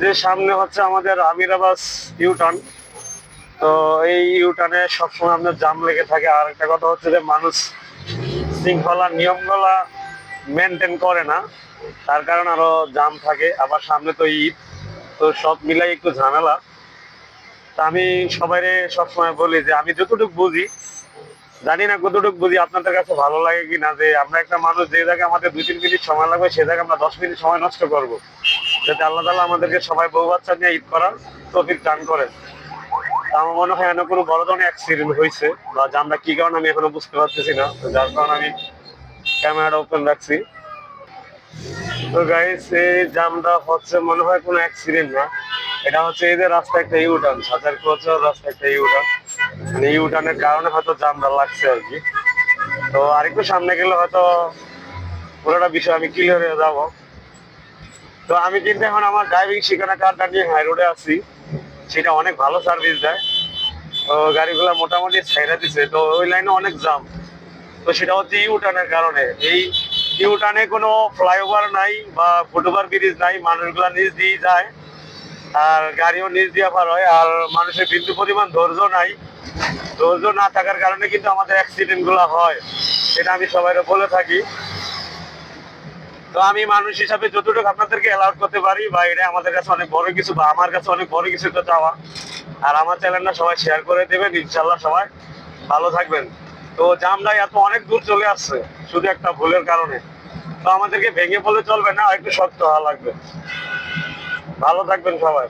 যে সামনে হচ্ছে আমাদের আমিরাবাস ইউটার্ন তো এই ইউটার্নে সবসময় আপনার জাম লেগে থাকে। আর একটা কথা হচ্ছে যে মানুষ শৃঙ্খলা নিয়মগুলা মেনটেন করে না। তার কারণ আরও জাম থাকে। আবার সামনে তো ঈদ। তো সব মিলাই একটু ঝামেলা। তা আমি সবাই সবসময় বলি যে আমি যতটুকু বুঝি, জানি না কতটুকু বুঝি আপনাদের কাছে ভালো লাগে কি না যে আমরা একটা মানুষ যে জায়গায় আমাদের দুই তিন মিনিট সময় লাগবে, সে জায়গায় আমরা দশ মিনিট সময় নষ্ট করব। যাতে আল্লাহ তালা আমাদেরকে সবাই বউ বাচ্চা নিয়ে ঈদ করার তফিক দান করেন। আমার মনে হয় এনে কোনো বড় ধরনের অ্যাক্সিডেন্ট হয়েছে বা জামটা কি কারণে আমি এখনও বুঝতে পারতেছি না। যার কারণে আমি ক্যামেরাটা ওপেন রাখছি। তো গাইস এই জামটা হচ্ছে মনে হয় কোনো অ্যাক্সিডেন্ট না। এটা হচ্ছে এই যে রাস্তা একটা ইউটার্ন সাজার কোচের রাস্তা একটা ইউটার্ন মানে ইউটার্নের কারণে হয়তো জামটা লাগছে আর কি। তো আরেকটু সামনে গেলে হয়তো পুরোটা বিষয় আমি ক্লিয়ার হয়ে যাব। তো আমি কিন্তু এখন আমার ড্রাইভিং শিখানো কারটা নিয়ে হাই রোডে আছি। সেটা অনেক ভালো সার্ভিস দেয়। তো গাড়িগুলো মোটামুটি ছেড়ে দিছে। তো ওই লাইনে অনেক জাম তো সেটা হচ্ছে ইউটার্নের কারণে। এই ইউটার্নে কোনো ফ্লাইওভার নাই বা ফুটওভার ব্রিজ নাই। মানুষগুলা নিচ দিয়ে যায়। আর গাড়িও নিচ দিয়ে পার হয়। আর মানুষের বিন্দু পরিমাণ ধৈর্য নাই। ধৈর্য না থাকার কারণে কিন্তু আমাদের অ্যাক্সিডেন্টগুলো হয়। সেটা আমি সবাই বলে থাকি। তো আমি মানুষ হিসাবে যতটুকু আপনাদেরকে অ্যালাউড করতে পারি, বা এটা আমাদের কাছে অনেক বড় কিছু, বা আমার কাছে অনেক বড় কিছু তো চাওয়া। আর আমার চ্যানেলটা সবাই শেয়ার করে দেবেন ইনশাল্লাহ সবাই ভালো থাকবেন। তো জামটা এত অনেক দূর চলে আসছে, শুধু একটা ভুলের কারণে। তো আমাদেরকে ভেঙে পড়লে চলবে না একটু শক্ত হওয়া লাগবে। ভালো থাকবেন সবাই।